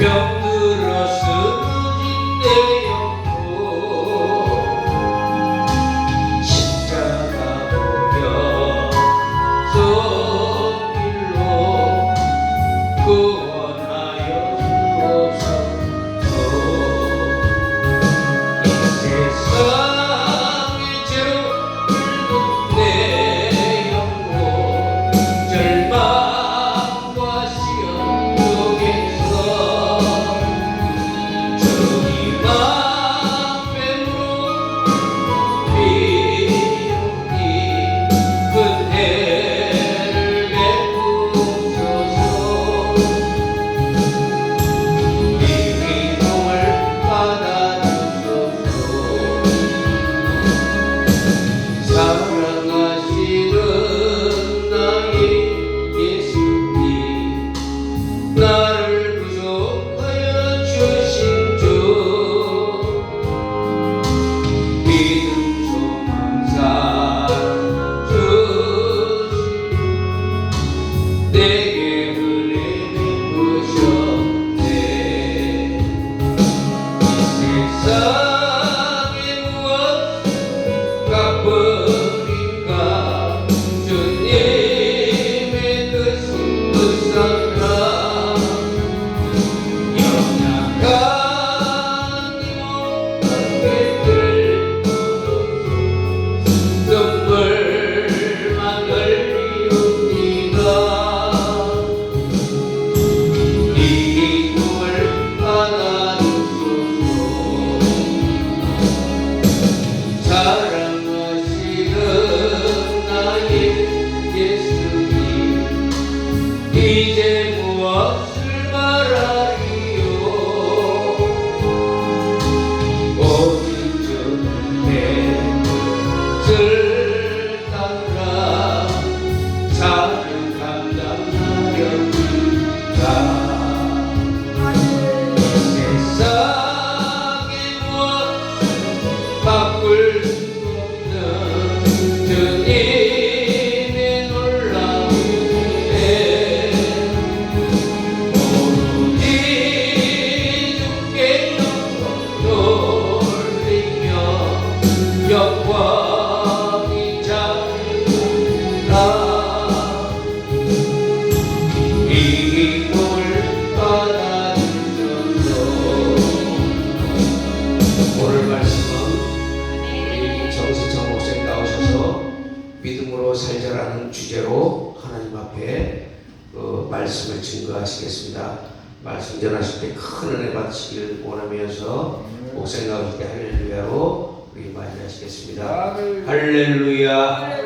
go. 이제 믿음으로 살자라는 주제로 하나님 앞에 그 말씀을 증거하시겠습니다. 말씀 전하실 때 큰 은혜 받으시길 원하면서 목사님 나오실 때 할렐루야로 우리 맞이하시겠습니다. 할렐루야.